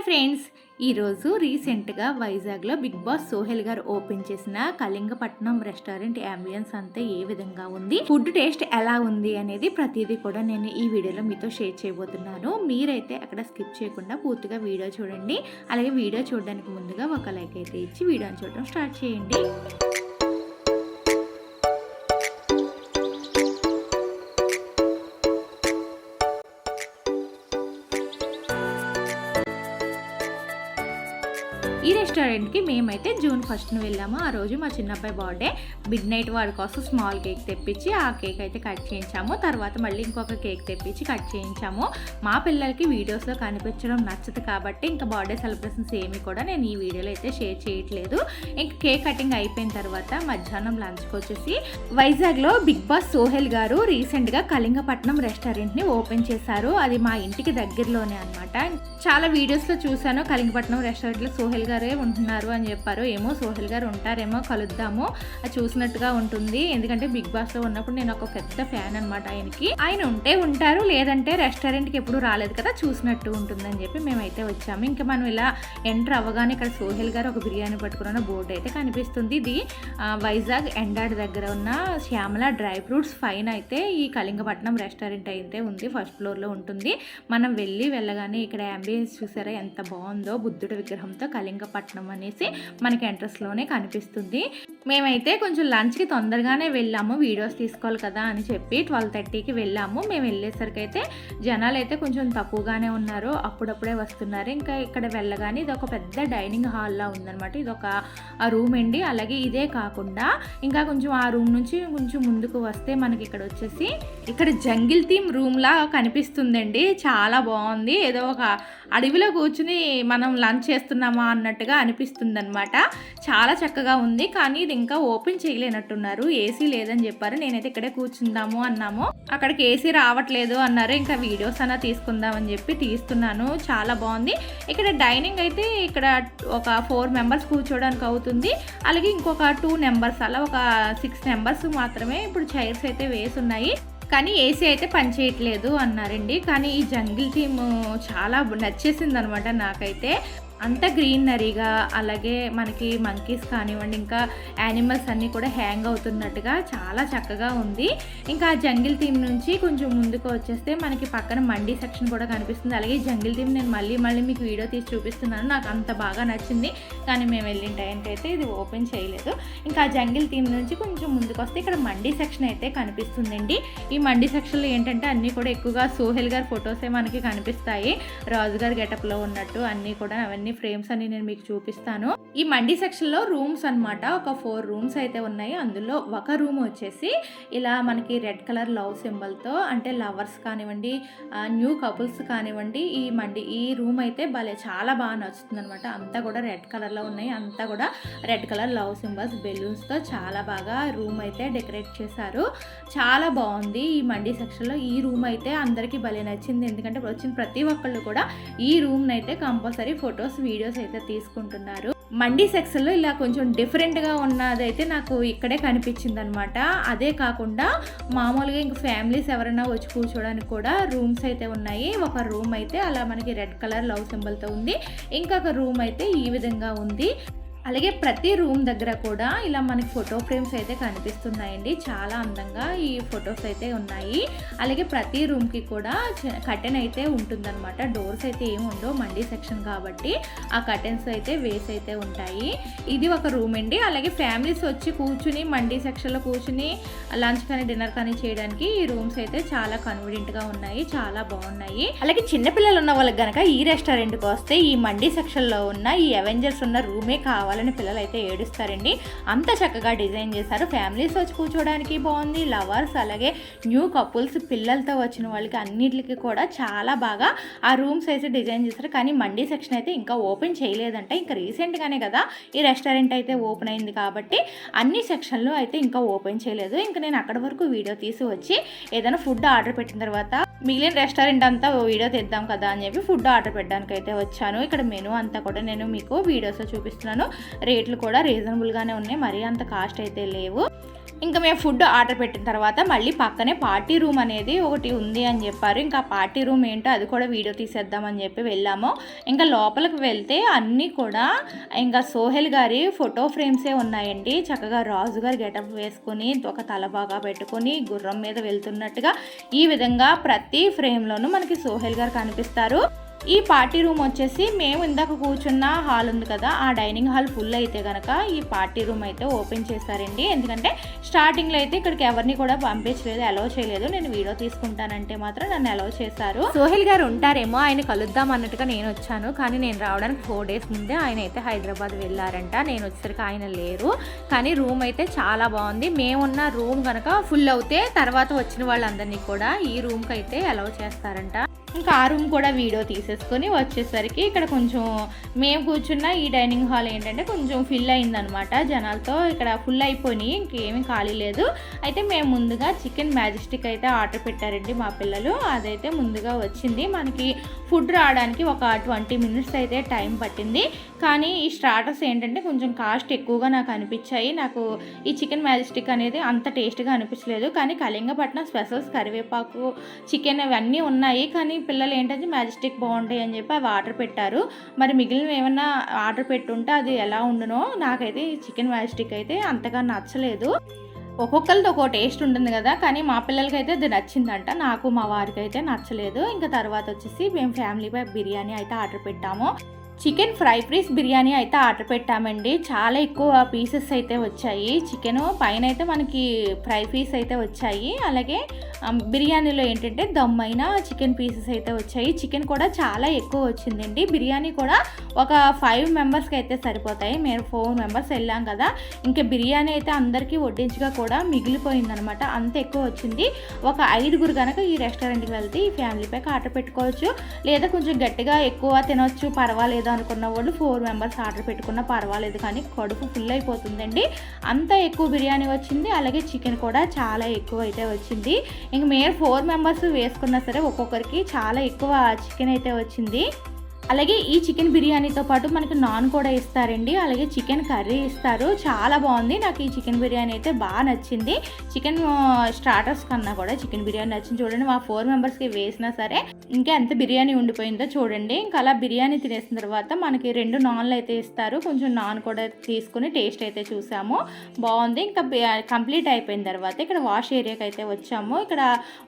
Hi friends. ఈరోజు రీసెంట్గా వైజాగ్లో బిగ్ బాస్ సోహెల్ గారు ఓపెన్ చేసిన కళింగపట్నం రెస్టారెంట్ అంబియన్స్ అంతా ఏ విధంగా ఉంది? ఫుడ్ టేస్ట్ ఎలా ఉంది అనేది ప్రతిదీ కూడా నేను ఈ వీడియోలో మీతో షేర్ చేయబోతున్నాను. మీరైతే అక్కడ స్కిప్ చేయకుండా పూర్తిగా వీడియో చూడండి. అలాగే వీడియో చూడడానికి ముందుగా ఒక లైక్ అయితే ఇచ్చి వీడియోని చూడడం స్టార్ట్ చేయండి. ఈ రెస్టారెంట్కి మేమైతే జూన్ ఫస్ట్న వెళ్ళాము. ఆ రోజు మా చిన్నబ్బాయి బర్త్డే. మిడ్ నైట్ వాడి కోసం స్మాల్ కేక్ తెప్పించి ఆ కేక్ అయితే కట్ చేయించాము. తర్వాత మళ్ళీ ఇంకొక కేక్ తెప్పించి కట్ చేయించాము. మా పిల్లలకి వీడియోస్లో కనిపించడం నచ్చదు కాబట్టి ఇంకా బర్త్డే సెలబ్రేషన్స్ ఏమి కూడా నేను ఈ వీడియోలో అయితే షేర్ చేయట్లేదు. ఇంకా కేక్ కటింగ్ అయిపోయిన తర్వాత మధ్యాహ్నం లంచ్కి వచ్చేసి వైజాగ్లో బిగ్ బాస్ సోహెల్ గారు రీసెంట్గా కళింగపట్నం రెస్టారెంట్ని ఓపెన్ చేశారు. అది మా ఇంటికి దగ్గరలోనే అనమాట చాలా వీడియోస్లో చూశాను. కళింగపట్నం రెస్టారెంట్లో సోహెల్ గారే ఉంటున్నారు అని చెప్పారు. ఏమో సోహెల్ గారు ఉంటారేమో కలుద్దాము. అది చూసినట్టుగా ఉంటుంది. ఎందుకంటే బిగ్ బాస్లో ఉన్నప్పుడు నేను ఒక పెద్ద ఫ్యాన్ అనమాట ఆయనకి. ఆయన ఉంటే ఉంటారు లేదంటే రెస్టారెంట్కి ఎప్పుడు రాలేదు కదా చూసినట్టు ఉంటుందని చెప్పి మేమైతే వచ్చాము. ఇంకా మనం ఇలా ఎంటర్ అవ్వగానే ఇక్కడ సోహెల్ గారు ఒక బిర్యానీ పట్టుకున్న బోర్డు అయితే కనిపిస్తుంది. ఇది వైజాగ్ ఎండాడ్ దగ్గర ఉన్న శ్యామల డ్రై ఫ్రూట్స్ ఫైన్ అయితే ఈ కళింగపట్నం రెస్టారెంట్ అయితే ఉంది ఫస్ట్ ఫ్లోర్లో ఉంటుంది. మనం వెళ్ళి వెళ్ళగానే ఇక్కడ అంబియన్స్ చూసారా ఎంత బాగుందో బుద్ధుడి విగ్రహంతో కళింగపట్నం అనేసి మనకి ఎంట్రస్లోనే కనిపిస్తుంది. మేమైతే కొంచెం లంచ్కి తొందరగానే వెళ్ళాము వీడియోస్ తీసుకోవాలి కదా అని చెప్పి ట్వెల్వ్ థర్టీకి వెళ్ళాము. మేము వెళ్ళేసరికి అయితే జనాలు అయితే కొంచెం తక్కువగానే ఉన్నారు అప్పుడప్పుడే వస్తున్నారు. ఇంకా ఇక్కడ వెళ్ళగానే ఇది ఒక పెద్ద డైనింగ్ హాల్లా ఉందన్నమాట. ఇది ఒక రూమ్ అండి. అలాగే ఇదే కాకుండా ఇంకా కొంచెం ఆ రూమ్ నుంచి కొంచెం ముందుకు వస్తే మనకి ఇక్కడ వచ్చేసి ఇక్కడ జంగిల్ థీమ్ రూమ్ లా కనిపిస్తుందండి. చాలా బాగుంది. ఏదో ఒక అడవిలో కూర్చుని మనం లంచ్ చేస్తున్నామా అన్నట్టుగా అనిపిస్తుంది అనమాట చాలా చక్కగా ఉంది. కానీ ఇది ఇంకా ఓపెన్ చేయలేనట్టున్నారు. ఏసీ లేదని చెప్పారు. నేనైతే ఇక్కడే కూర్చుందాము అన్నాము. అక్కడికి ఏసీ రావట్లేదు అన్నారు. ఇంకా వీడియోస్ అన్నా తీసుకుందామని చెప్పి తీస్తున్నాను. చాలా బాగుంది. ఇక్కడ డైనింగ్ అయితే ఇక్కడ ఒక ఫోర్ మెంబర్స్ కూర్చోవడానికి అవుతుంది. అలాగే ఇంకొక టూ నెంబర్స్ అలా ఒక సిక్స్ నెంబర్స్ మాత్రమే ఇప్పుడు చైర్స్ అయితే వేసి ఉన్నాయి కానీ ఏసీ అయితే పనిచేయట్లేదు అన్నారండి. కానీ ఈ జంగిల్ థీమ్ చాలా నచ్చేసింది అనమాట నాకైతే. అంత గ్రీనరీగా అలాగే మనకి మంకీస్ కానివ్వండి ఇంకా యానిమల్స్ అన్నీ కూడా హ్యాంగ్ అవుతున్నట్టుగా చాలా చక్కగా ఉంది. ఇంకా జంగిల్ థీమ్ నుంచి కొంచెం ముందుకు వచ్చేస్తే మనకి పక్కన మండీ సెక్షన్ కూడా కనిపిస్తుంది. అలాగే ఈ జంగిల్ థీమ్ నేను మళ్ళీ మళ్ళీ మీకు వీడియో తీసి చూపిస్తున్నాను. నాకు అంత బాగా నచ్చింది. కానీ మేము వెళ్ళిన టైంకి అయితే ఇది ఓపెన్ చేయలేదు. ఇంకా జంగిల్ థీమ్ నుంచి కొంచెం ముందుకు వస్తే ఇక్కడ మండీ సెక్షన్ అయితే కనిపిస్తుందండి. ఈ మండీ సెక్షన్లో ఏంటంటే అన్నీ కూడా ఎక్కువగా సోహెల్ గారి ఫొటోసే మనకి కనిపిస్తాయి. రాజు గారి గెటప్లో ఉన్నట్టు అన్నీ కూడా అవన్నీ ఫ్రేమ్స్ అని నేను మీకు చూపిస్తాను. ఈ మండీ సెక్షన్లో రూమ్స్ అన్నమాట. ఒక ఫోర్ రూమ్స్ అయితే ఉన్నాయి. అందులో ఒక రూమ్ వచ్చేసి ఇలా మనకి రెడ్ కలర్ లవ్ సింబల్తో అంటే లవర్స్ కానివ్వండి న్యూ కపుల్స్ కానివ్వండి ఈ మండి ఈ రూమ్ అయితే భలే చాలా బాగా నచ్చుతుంది అనమాట అంతా కూడా రెడ్ కలర్లో ఉన్నాయి. అంతా కూడా రెడ్ కలర్ లవ్ సింబల్స్ బెలూన్స్తో చాలా బాగా రూమ్ అయితే డెకరేట్ చేశారు. చాలా బాగుంది ఈ మండీ సెక్షన్లో ఈ రూమ్ అయితే అందరికీ భలే నచ్చింది. ఎందుకంటే వచ్చిన ప్రతి ఒక్కళ్ళు కూడా ఈ రూమ్ని అయితే కంపల్సరీ ఫొటోస్ వీడియోస్ అయితే తీసుకుంటున్నారు. మండీ సెక్షన్లో ఇలా కొంచెం డిఫరెంట్గా ఉన్నదైతే నాకు ఇక్కడే కనిపించింది అనమాట అదే కాకుండా మామూలుగా ఇంక ఫ్యామిలీస్ ఎవరైనా వచ్చి కూర్చోడానికి కూడా రూమ్స్ అయితే ఉన్నాయి. ఒక రూమ్ అయితే అలా మనకి రెడ్ కలర్ లవ్ సింబల్తో ఉంది. ఇంకొక రూమ్ అయితే ఈ విధంగా ఉంది. అలాగే ప్రతి రూమ్ దగ్గర కూడా ఇలా మనకి ఫోటో ఫ్రేమ్స్ అయితే కనిపిస్తున్నాయండి. చాలా అందంగా ఈ ఫొటోస్ అయితే ఉన్నాయి. అలాగే ప్రతి రూమ్కి కూడా కటెన్ అయితే ఉంటుందన్నమాట. డోర్స్ అయితే ఏమి ఉండవు మండీ సెక్షన్ కాబట్టి ఆ కటెన్స్ అయితే వేస్ అయితే ఉంటాయి. ఇది ఒక రూమ్ అండి. అలాగే ఫ్యామిలీస్ వచ్చి కూర్చుని మండీ సెక్షన్లో కూర్చుని లంచ్ కానీ డిన్నర్ కానీ చేయడానికి ఈ రూమ్స్ అయితే చాలా కన్వీనియంట్గా ఉన్నాయి. చాలా బాగున్నాయి. అలాగే చిన్నపిల్లలు ఉన్న వాళ్ళకి గనక ఈ రెస్టారెంట్కి వస్తే ఈ మండీ సెక్షన్లో ఉన్న ఈ అవెంజర్స్ ఉన్న రూమే కావాలి. కావాలని పిల్లలు అయితే ఏడుస్తారండి. అంత చక్కగా డిజైన్ చేశారు. ఫ్యామిలీస్ వచ్చి కూర్చోడానికి బాగుంది. లవర్స్ అలాగే న్యూ కపుల్స్ పిల్లలతో వచ్చిన వాళ్ళకి అన్నిటికి కూడా చాలా బాగా ఆ రూమ్స్ అయితే డిజైన్ చేశారు. కానీ మండీ సెక్షన్ అయితే ఇంకా ఓపెన్ చేయలేదంటే. ఇంకా రీసెంట్గానే కదా ఈ రెస్టారెంట్ అయితే ఓపెన్ అయింది కాబట్టి అన్ని సెక్షన్లు అయితే ఇంకా ఓపెన్ చేయలేదు. ఇంకా నేను అక్కడ వరకు వీడియో తీసి వచ్చి ఏదైనా ఫుడ్ ఆర్డర్ పెట్టిన తర్వాత మిగిలిన రెస్టారెంట్ అంతా వీడియో తెద్దాం కదా అని చెప్పి ఫుడ్ ఆర్డర్ పెట్టడానికి అయితే వచ్చాను. ఇక్కడ మెనూ అంతా కూడా నేను మీకు వీడియోస్లో చూపిస్తున్నాను. రేట్లు కూడా రీజనబుల్గానే ఉన్నాయి. మరీ అంత కాస్ట్ అయితే లేవు. ఇంకా మేము ఫుడ్ ఆర్డర్ పెట్టిన తర్వాత మళ్ళీ పక్కనే పార్టీ రూమ్ అనేది ఒకటి ఉంది అని చెప్పారు. ఇంకా పార్టీ రూమ్ ఏంటో అది కూడా వీడియో తీసేద్దామని చెప్పి వెళ్ళాము. ఇంకా లోపలికి వెళ్తే అన్నీ కూడా ఇంకా సోహెల్ గారి ఫోటో ఫ్రేమ్సే ఉన్నాయండి. చక్కగా రాజు గారు గెటప్ వేసుకొని ఒక తల బాగా పెట్టుకొని గుర్రం మీద వెళ్తున్నట్టుగా ఈ విధంగా ప్రతి ఫ్రేమ్లోనూ మనకి సోహెల్ గారు కనిపిస్తారు. ఈ పార్టీ రూమ్ వచ్చేసి మేము ఇందాక కూర్చున్న హాల్ ఉంది కదా ఆ డైనింగ్ హాల్ ఫుల్ అయితే కనుక ఈ పార్టీ రూమ్ అయితే ఓపెన్ చేశారండి. ఎందుకంటే స్టార్టింగ్లో అయితే ఇక్కడికి ఎవరిని కూడా పంపించలేదు అలౌ చేయలేదు. నేను వీడియో తీసుకుంటానంటే మాత్రం నన్ను అలౌ చేశారు. సోహిల్ గారు ఉంటారేమో ఆయన కలుద్దాం అన్నట్టుగా నేను వచ్చాను. కానీ నేను రావడానికి ఫోర్ డేస్ ముందే ఆయన అయితే హైదరాబాద్ వెళ్ళారంట. నేను వచ్చేసరికి ఆయన లేరు. కానీ రూమ్ అయితే చాలా బాగుంది. మేమున్న రూమ్ కనుక ఫుల్ అవుతే తర్వాత వచ్చిన వాళ్ళందరినీ కూడా ఈ రూమ్కి అయితే అలౌ చేస్తారంట. ఇంకా ఆ రూమ్ కూడా వీడియో తీసేసుకొని వచ్చేసరికి ఇక్కడ కొంచెం మేము కూర్చున్న ఈ డైనింగ్ హాల్ ఏంటంటే కొంచెం ఫిల్ అయిందనమాట జనాలతో ఇక్కడ ఫుల్ అయిపోయి ఇంకేమీ ఖాళీ లేదు. అయితే మేము ముందుగా చికెన్ మ్యాజిస్టిక్ అయితే ఆర్డర్ పెట్టారండి మా పిల్లలు. అదైతే ముందుగా వచ్చింది. మనకి ఫుడ్ రావడానికి ఒక ట్వంటీ మినిట్స్ అయితే టైం పట్టింది. కానీ ఈ స్టార్టర్స్ ఏంటంటే కొంచెం కాస్ట్ ఎక్కువగా నాకు అనిపించాయి. నాకు ఈ చికెన్ మ్యాజిస్టిక్ అనేది అంత టేస్ట్గా అనిపించలేదు. కానీ కళింగపట్నం స్పెషల్స్ కరివేపాకు చికెన్ అవన్నీ ఉన్నాయి. కానీ పిల్లలు ఏంటంటే మ్యాజిస్టిక్ బాగుంటాయి అని చెప్పి అవి ఆర్డర్ పెట్టారు. మరి మిగిలిన ఏమన్నా ఆర్డర్ పెట్టుంటే అది ఎలా ఉండునో నాకైతే చికెన్ మ్యాజిస్టిక్ అయితే అంతగా నచ్చలేదు. ఒక్కొక్కరిది ఒక్కో టేస్ట్ ఉంటుంది కదా కానీ మా పిల్లలకి అయితే అది నచ్చిందంట. నాకు మా వారికి అయితే నచ్చలేదు. ఇంకా తర్వాత వచ్చేసి మేము ఫ్యామిలీ బిర్యానీ అయితే ఆర్డర్ పెట్టాము. చికెన్ ఫ్రై పీస్ బిర్యానీ అయితే ఆర్డర్ పెట్టామండి. చాలా ఎక్కువ పీసెస్ అయితే వచ్చాయి. చికెన్ పైన అయితే మనకి ఫ్రై పీస్ అయితే వచ్చాయి. అలాగే బిర్యానీలో ఏంటంటే దమ్మైన చికెన్ పీసెస్ అయితే వచ్చాయి. చికెన్ కూడా చాలా ఎక్కువ వచ్చిందండి. బిర్యానీ కూడా ఒక ఫైవ్ మెంబర్స్కి అయితే సరిపోతాయి. మేము ఫోర్ మెంబర్స్ వెళ్ళాం కదా. ఇంకా బిర్యానీ అయితే అందరికీ వడ్డించగా కూడా మిగిలిపోయిందనమాట. అంత ఎక్కువ వచ్చింది. ఒక ఐదుగురు కనుక ఈ రెస్టారెంట్కి వెళ్తే ఈ ఫ్యామిలీ ప్యాక్ ఆర్డర్ పెట్టుకోవచ్చు. లేదా కొంచెం గట్టిగా ఎక్కువ తినొచ్చు పర్వాలేదు అనుకున్న వాళ్ళు ఫోర్ మెంబర్స్ ఆర్డర్ పెట్టుకున్నా పర్వాలేదు కానీ కడుపు ఫుల్ అయిపోతుందండి. అంత ఎక్కువ బిర్యానీ వచ్చింది అలాగే చికెన్ కూడా చాలా ఎక్కువ అయితే వచ్చింది. ఇంక మేము ఫోర్ మెంబర్స్ వేసుకున్నా సరే ఒక్కొక్కరికి చాలా ఎక్కువ చికెన్ అయితే వచ్చింది. అలాగే ఈ చికెన్ బిర్యానీతో పాటు మనకి నాన్ కూడా ఇస్తారండి అలాగే చికెన్ కర్రీ ఇస్తారు. చాలా బాగుంది. నాకు ఈ చికెన్ బిర్యానీ అయితే బాగా నచ్చింది. చికెన్ స్టార్టర్స్ కన్నా కూడా చికెన్ బిర్యానీ నచ్చింది. చూడండి మా ఫోర్ మెంబర్స్కి వేసినా సరే ఇంకా ఎంత బిర్యానీ ఉండిపోయిందో చూడండి. ఇంకా అలా బిర్యానీ తినేసిన తర్వాత మనకి రెండు నాన్లు అయితే ఇస్తారు. కొంచెం నాన్ కూడా తీసుకుని టేస్ట్ అయితే చూసాము. బాగుంది. ఇంకా కంప్లీట్ అయిపోయిన తర్వాత ఇక్కడ వాష్ ఏరియాకి అయితే వచ్చాము. ఇక్కడ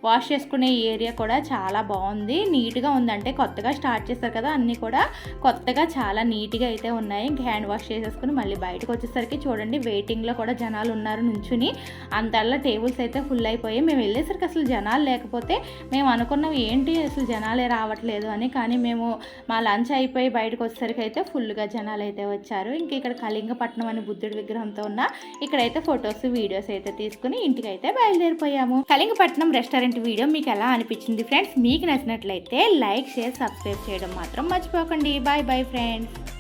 వాష్ చేసుకునే ఏరియా కూడా చాలా బాగుంది. నీట్గా ఉందంటే కొత్తగా స్టార్ట్ చేస్తారు కదా అన్నీ కూడా. కొత్తగా చాలా నీట్గా అయితే ఉన్నాయి. ఇంకా హ్యాండ్ వాష్ చేసేసుకుని మళ్ళీ బయటకు వచ్చేసరికి చూడండి వెయిటింగ్లో కూడా జనాలు ఉన్నారు నుంచుని. అంతల్లా టేబుల్స్ అయితే ఫుల్ అయిపోయాయి. మేము వెళ్ళేసరికి అసలు జనాలు లేకపోతే మేము అనుకున్నాం ఏంటి అసలు జనాలే రావట్లేదు అని కానీ మేము మా లంచ్ అయిపోయి బయటకు వచ్చేసరికి అయితే ఫుల్గా జనాలు అయితే వచ్చారు. ఇంక ఇక్కడ కళింగపట్నం అనే బుద్ధుడి విగ్రహంతో ఉన్న ఇక్కడైతే ఫొటోస్ వీడియోస్ అయితే తీసుకుని ఇంటికి అయితే బయలుదేరిపోయాము. కళింగపట్నం రెస్టారెంట్ వీడియో మీకు ఎలా అనిపించింది ఫ్రెండ్స్? మీకు నచ్చినట్లయితే లైక్ షేర్ సబ్స్క్రైబ్ చేయడం మాత్రం మర్చిపోకండి. Bye bye friends.